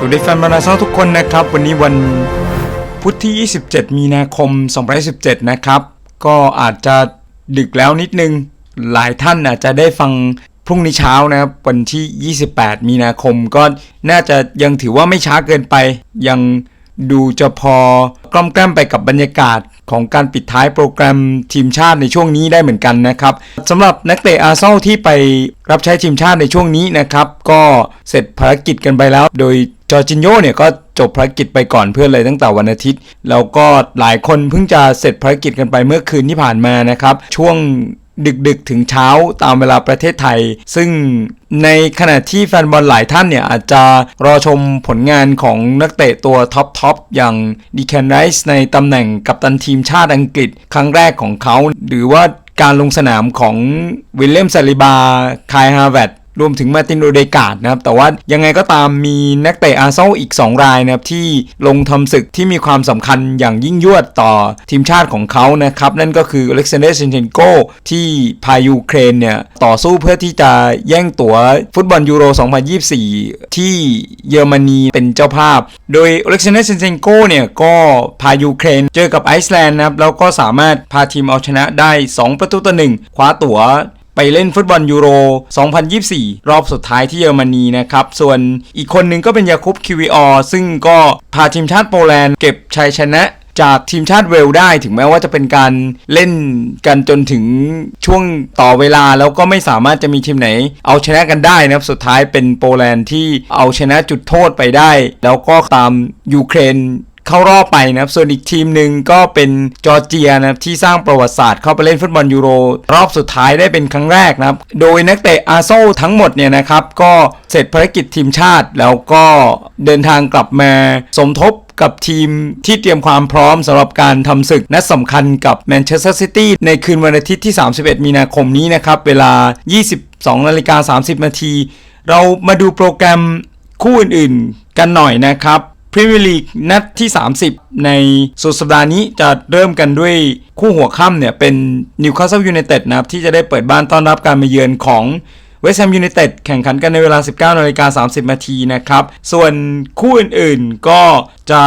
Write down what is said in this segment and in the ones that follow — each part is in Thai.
สวัสดีแฟนบอลอาร์เซนอลทุกคนนะครับ วันนี้วันพุธที่ 27 มีนาคม 2017 นะครับ ก็อาจจะดึกแล้วนิดนึง หลายท่านอาจจะได้ฟังพรุ่งนี้เช้านะครับ วันที่ 28 มีนาคมก็น่าจะยังถือว่าไม่ช้าเกินไปยัง ดูจะพอกล้อมแกล้มไปกับบรรยากาศของการปิดท้ายโปรแกรมทีมชาติในช่วงนี้ได้เหมือนกันนะครับสำหรับนักเตะอาร์เซนอลที่ไปรับใช้ทีมชาติในช่วงนี้นะครับ ก็เสร็จภารกิจกันไปแล้ว โดยจอร์จินโยเนี่ยก็จบภารกิจไปก่อนเพื่อนเลยตั้งแต่วันอาทิตย์ แล้วก็หลายคนเพิ่งจะเสร็จภารกิจกันไปเมื่อคืนที่ผ่านมานะครับ ช่วง ดึกๆ ถึงเช้าตามเวลาประเทศไทย ซึ่งในขณะที่แฟนบอลหลายท่านเนี่ย อาจจะรอชมผลงานของนักเตะตัวท็อปทอปอย่างดีแคนไรส์ในตำแหน่งกัปตันทีมชาติอังกฤษครั้งแรกของเขา หรือว่าการลงสนามของวิลเลียมซาลิบา คายฮาร์แวต รวมถึงมาตินโอเดกาดนะครับ แต่ว่ายังไงก็ตามมีนักเตะอาร์เซนอลอีก 2 รายนะครับ ที่ลงทำศึกที่มีความสำคัญอย่างยิ่งยวดต่อทีมชาติของเขานะครับ นั่นก็คืออเล็กซานเดอร์ซินเชนโกที่พายูเครนเนี่ย ต่อสู้เพื่อที่จะแย่งตั๋วฟุตบอลยูโร 2024 ที่เยอรมนีเป็นเจ้าภาพ โดยอเล็กซานเดอร์ซินเชนโกเนี่ยก็พายูเครนเจอกับไอซ์แลนด์นะครับแล้วก็สามารถพาทีมเอาชนะได้ 2 ประตูต่อหนึ่งคว้าตั๋ว ไปเล่นฟุตบอลยูโร 2024 รอบสุดท้ายที่เยอรมนีนะครับ ส่วนอีกคนหนึ่งก็เป็นยาคุปคิวิออซึ่งก็พาทีมชาติโปแลนด์เก็บชัยชนะจากทีมชาติเวลได้ถึงแม้ว่าจะเป็นการเล่นกันจนถึงช่วงต่อเวลาแล้วก็ไม่สามารถจะมีทีมไหน เอาชนะกันได้นะครับ สุดท้ายเป็นโปแลนด์ที่เอาชนะจุดโทษไปได้ แล้วก็ตามยูเครน เข้ารอบไปนะครับ ส่วนอีกทีมหนึ่งก็เป็นจอร์เจียนะครับที่สร้างประวัติศาสตร์เข้าไปเล่นฟุตบอลยูโร รอบสุดท้ายได้เป็นครั้งแรกนะครับ โดยนักเตะอาโซทั้งหมดเนี่ยนะครับก็เสร็จภารกิจทีมชาติ แล้วก็เดินทางกลับมาสมทบกับทีมที่เตรียมความพร้อมสำหรับการทำศึกนัดสำคัญกับแมนเชสเตอร์ซิตี้ในคืนวันอาทิตย์ที่ 31 มีนาคมนี้นะครับ เวลา 22นาฬิกา30 นาที เรามาดูโปรแกรมคู่อื่นๆ กันหน่อยนะครับ พรีเมียร์ลีกนัดที่ 30 ในสุดสัปดาห์นี้จะเริ่มกันด้วยคู่หัวค่ำเนี่ย เป็นนิวคาสเซิลยูไนเต็ดนะครับ ที่จะได้เปิดบ้านต้อนรับการมาเยือนของเวสต์แฮมยูไนเต็ดแข่งขันกันในเวลา 19นาฬิกา30 นาทีนะครับ ส่วนคู่อื่นๆก็จะ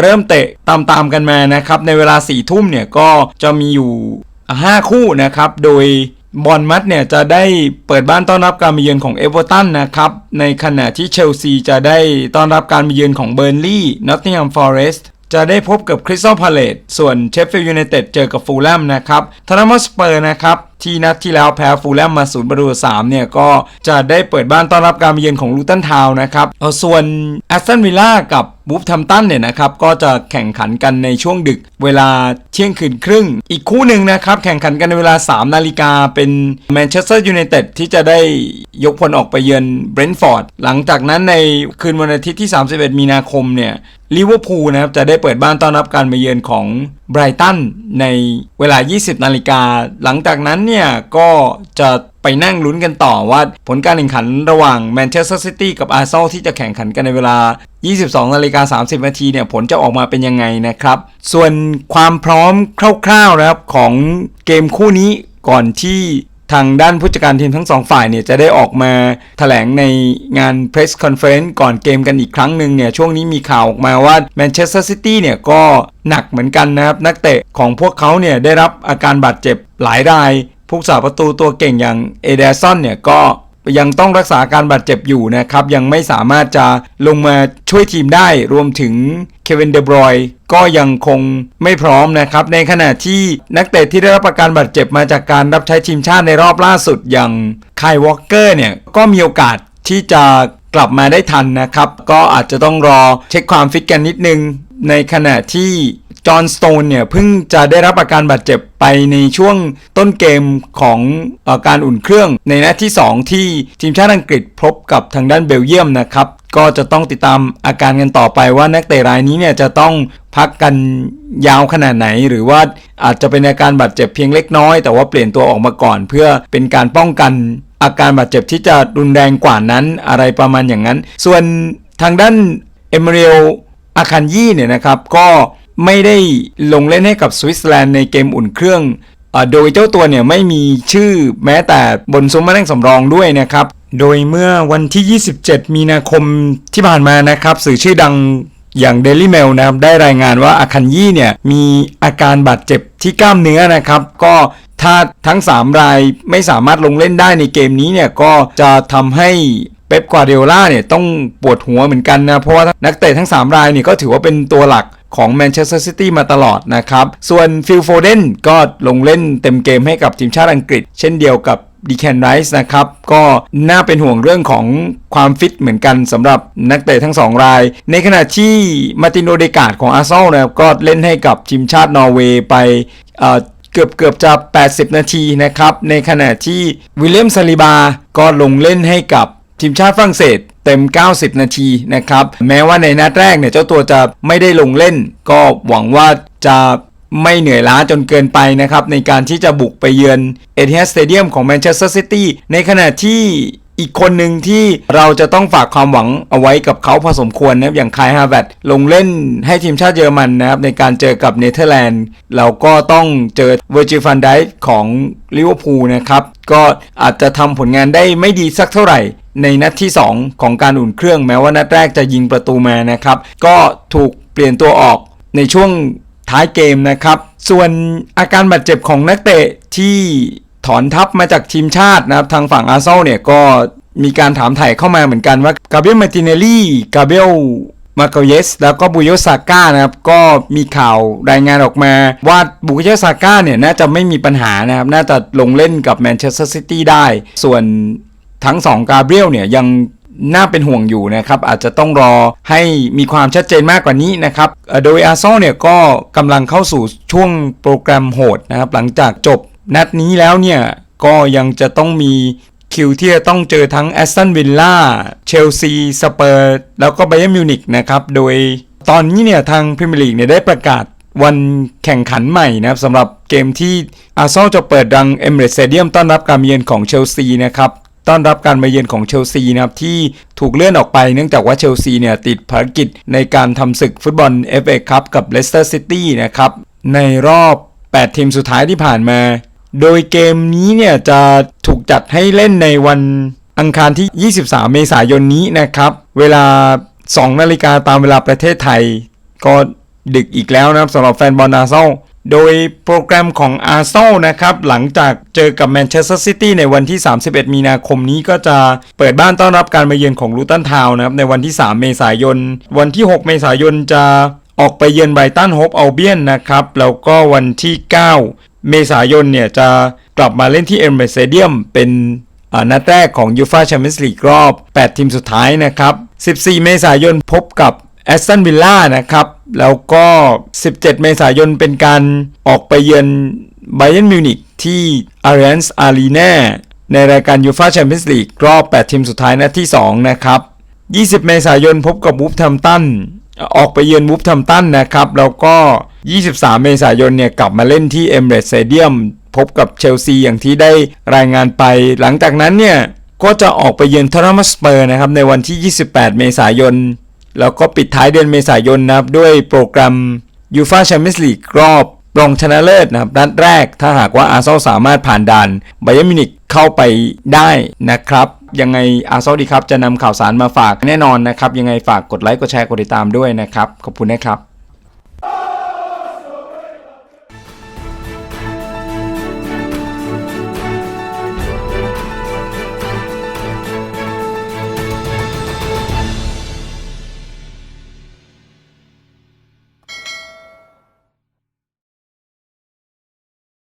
เริ่มเตะตามๆกันมานะครับ ในเวลา 4 ทุ่มเนี่ยก็จะมีอยู่ 5 คู่นะครับ โดย บอลมัดเนี่ยจะได้เปิดบ้านต้อนรับการมาเยือนของเอเวอร์ตันนะครับในขณะที่เชลซีจะได้ต้อนรับการมาเยือนของเบอร์นลี่นอตติงแฮมฟอเรสต์จะได้พบกับคริสตัลพาเลตส่วนเชฟฟิลด์ยูไนเต็ดเจอกับฟูลแลมนะครับทารามอสเปอร์นะครับที่นัดที่แล้วแพ้ฟูลแลมมาศูนย์ประตูสามเนี่ยก็จะได้เปิดบ้านต้อนรับการมาเยือนของลูตันทาวน์นะครับเอาส่วนแอสตันวิลล่ากับบูฟทัมตันเนี่ยนะครับก็จะแข่งขันกันในช่วงดึกเวลาเที่ยงคืนครึ่ง อีกคู่หนึ่งนะครับแข่งขันกันในเวลา 3 นาฬิกาเป็นแมนเชสเตอร์ยูไนเต็ดที่จะได้ยกพลออกไปเยือนเบรนท์ฟอร์ดหลังจากนั้นในคืนวันอาทิตย์ที่ 31 มีนาคมเนี่ยลิเวอร์พูลนะครับจะได้เปิดบ้านต้อนรับการมาเยือนของไบรตันในเวลา 20 นาฬิกา หลังจากนั้นเนี่ยก็จะไปนั่งลุ้นกันต่อว่าผลการแข่งขันระหว่างแมนเชสเตอร์ซิตี้กับอาร์เซนอลที่จะแข่งขันกันในเวลา 22นาฬิกา30นาทีเนี่ยผลจะออกมาเป็นยังไงนะครับ ส่วนความพร้อมคร่าวๆนะครับของเกมคู่นี้ก่อนที่ทางด้านผู้จัดการทีมทั้งสองฝ่ายเนี่ยจะได้ออกมาแถลงในงาน Press Conference ก่อนเกมกันอีกครั้งหนึ่งเนี่ยช่วงนี้มีข่าวออกมาว่าแมนเชสเตอร์ซิตี้เนี่ยก็หนักเหมือนกันนะครับ นักเตะของพวกเขาเนี่ยได้รับอาการบาดเจ็บหลายราย ผู้สาประตูตัวเก่งอย่างเอเดซอนเนี่ยก็ ยังต้องรักษาการบาดเจ็บอยู่นะครับ ยังไม่สามารถจะลงมาช่วยทีมได้รวมถึงเควินเดบรอยก็ยังคงไม่พร้อมนะครับ ในขณะที่นักเตะที่ได้รับอาการบาดเจ็บมาจากการรับใช้ทีมชาติในรอบล่าสุดอย่างไคลวอลเกอร์เนี่ยก็มีโอกาสที่จะกลับมาได้ทันนะครับ ก็อาจจะต้องรอเช็คความฟิตกันนิดนึง ในขณะที่ จอห์นสโตนเนี่ยเพิ่งจะได้รับอาการบาดเจ็บไปในช่วงต้นเกมของออการอุ่นเครื่อง ในนัดที่ 2 ที่ทีมชาติอังกฤษพบกับทางด้านเบลเยียมนะครับ ก็จะต้องติดตามอาการกันต่อไปว่านักเตะรายนี้เนี่ยจะต้องพักกันยาวขนาดไหน หรือว่าอาจจะเป็นอาการบาดเจ็บเพียงเล็กน้อย แต่ว่าเปลี่ยนตัวออกมาก่อน เพื่อเป็นการป้องกันอาการบาดเจ็บที่จะรุนแรงกว่านั้นอะไรประมาณอย่างนั้น ส่วนทางด้านเอเมเรียลอาคันยี่เนี่ยนะครับก็ ไม่ได้ลงเล่นให้กับสวิตเซอร์แลนด์ในเกมอุ่นเครื่องโดยเจ้าตัวเนี่ยไม่มีชื่อแม้แต่บนซุ้มมานั่งสำรองด้วยนะครับ โดยเมื่อวันที่ 27 มีนาคมที่ผ่านมานะครับ สื่อชื่อดังอย่าง Daily Mail นะครับ ได้รายงานว่าอาคันยี่เนี่ย มีอาการบาดเจ็บที่กล้ามเนื้อนะครับ ก็ถ้าทั้ง 3 รายไม่สามารถลงเล่นได้ในเกมนี้เนี่ย ก็จะทำให้เป๊ปกวาร์ดิโอลาเนี่ยต้องปวดหัวเหมือนกันนะ เพราะว่านักเตะทั้ง 3 รายเนี่ยก็ถือว่าเป็นตัวหลัก ของแมนเชสเตอร์ซิตี้มาตลอดนะครับ ส่วนฟิลโฟเดนก็ลงเล่นเต็มเกมให้กับทีมชาติอังกฤษ เช่นเดียวกับดีแคนไรส์นะครับ ก็น่าเป็นห่วงเรื่องของความฟิตเหมือนกันสำหรับนักเตะทั้ง2ราย ในขณะที่มาร์ตินโอเดกาดของอาร์เซนอลนะครับก็เล่นให้กับทีมชาตินอร์เวย์ไปเอ่อเกือบเกือบจะ 80 นาทีนะครับ ในขณะที่วิลเลียมซาลิบา ก็ลงเล่นให้กับทีมชาติฝรั่งเศส เต็ม 90 นาทีนะครับ แม้ว่าในนัดแรกเนี่ยเจ้าตัวจะไม่ได้ลงเล่น ก็หวังว่าจะไม่เหนื่อยล้าจนเกินไปนะครับ ในการที่จะบุกไปเยือนเอทีเอสสเตเดียมของแมนเชสเตอร์ซิตี้ในขณะที่ อีกคนหนึ่งที่เราจะต้องฝากความหวังเอาไว้กับเขาพอสมควรนะครับอย่างคายฮาร์แวตลงเล่นให้ทีมชาติเยอรมันนะครับในการเจอกับเนเธอร์แลนด์เราก็ต้องเจอเวอร์จิฟันไดของลิเวอร์พูลนะครับก็อาจจะทำผลงานได้ไม่ดีสักเท่าไหร่ในนัดที่ 2 ของการอุ่นเครื่องแม้ว่านัดแรกจะยิงประตูมานะครับ ก็ถูกเปลี่ยนตัวออกในช่วงท้ายเกมนะครับ ส่วนอาการบาดเจ็บของนักเตะที่ อนทัพมาจากทีมชาตินะครับ ทางฝั่งอาร์เซนอลเนี่ยก็มีการถามถ่ายเข้ามาเหมือนกันว่ากาเบรียลมาติเนลลี่กาเบรียลมาเกเยสแล้วก็บุโยซาก้านะครับ ก็มีข่าวรายงานออกมา ว่าบุโยซาก้าเนี่ย น่าจะไม่มีปัญหานะครับ น่าจะลงเล่นกับแมนเชสเตอร์ซิตี้ได้ ส่วนทั้งสองกาเบรียลเนี่ย ยังน่าเป็นห่วงอยู่นะครับ อาจจะต้องรอให้มีความชัดเจนมากกว่านี้นะครับ โดยอาร์เซอลเนี่ยก็กำลังเข้าสู่ช่วงโปรแกรมโหดนะครับ หลังจากจบ นัดนี้แล้วเนี่ย ก็ยังจะต้องมีคิวที่จะต้องเจอทั้งแอสตันวิลล่าเชลซี สเปอร์ แล้วก็ไบเ e นมิวนิกนะครับ โดยตอนนี้เนี่ยทางพรีเมียร์ลีกเนี่ยได้ประกาศวันแข่งขันใหม่นะครับสำหรับเกมที่อาร์เซนอลจะเปิดดังเอมเรสเ t เดียมต้อนรับการมาเยือนของเชลซีนะครับต้อนรับการมาเยือนของเชลซีนะครับที่ถูกเลื่อนออกไปเนื่องจากว่าเชลซีเนี่ยติดภารกิจในการทำศึกฟุตบอล FA ครับกับเลสเตอร์ซิตี้นะครับในรอบ 8 ทีมสุดท้ายที่ผ่านมา โดยเกมนี้เนี่ยจะถูกจัดให้เล่นในวันอังคารที่ 23 เมษายนนี้นะครับ เวลา 2 นาฬิกาตามเวลาประเทศไทย ก็ดึกอีกแล้วนะครับสำหรับแฟนบอลอาร์เซนอลโดยโปรแกรมของอาร์เซนอลนะครับ หลังจากเจอกับแมนเชสเตอร์ซิตี้ในวันที่ 31 มีนาคมนี้ก็จะเปิดบ้านต้อนรับการมาเยือนของลูตันทาวน์นะครับ ในวันที่ 3 เมษายน วันที่ 6 เมษายนจะออกไปเยือนไบรตันโฮปเอัลเบียนนะครับ แล้วก็วันที่ 9 เมษายนเนี่ยจะกลับมาเล่นที่เอมเบรสเดียมเป็นอ่านัดแรกของยูฟาแชมเปี้ยนส์ลีกรอบ 8 ทีมสุดท้ายนะครับ 14 เมษายนพบกับแอสตันวิลล่านะครับ แล้วก็ 17 เมษายนเป็นการออกไปเยือนไบ e นมิวนิกที่อารีนส์อารีนาในรายการยูฟาแชมเปี้ยนส์ลีกรอบ 8 ทีมสุดท้ายนัดที่ 2 นะครับ 20 เมษายนพบกับวูฟทัมตันออกไปเยือนวูฟทัมตันนะครับ แล้วก็ 23 เมษายนเนี่ยกลับมาเล่นที่เอมเรสเดียมพบกับเชลซีอย่างที่ได้รายงานไป หลังจากนั้นเนี่ย ก็จะออกไปเยือนทอร์มัสเปอร์นะครับ ในวันที่ 28 เมษายน แล้วก็ปิดท้ายเดือนเมษายนนะครับ ด้วยโปรแกรมยูฟาแชมเปี้ยนส์ลีกรอบรองชนะเลิศนะครับนัดแรกถ้าหากว่าอาร์เซนอลสามารถผ่านด่านไบเ e นมิวนิกเข้าไปได้นะครับ ยังไงอาร์เซนอลดีครับจะนำข่าวสารมาฝากแน่นอนนะครับ ยังไงฝากกดไลค์กดแชร์กดติดตามด้วยนะครับ ขอบคุณนะครับ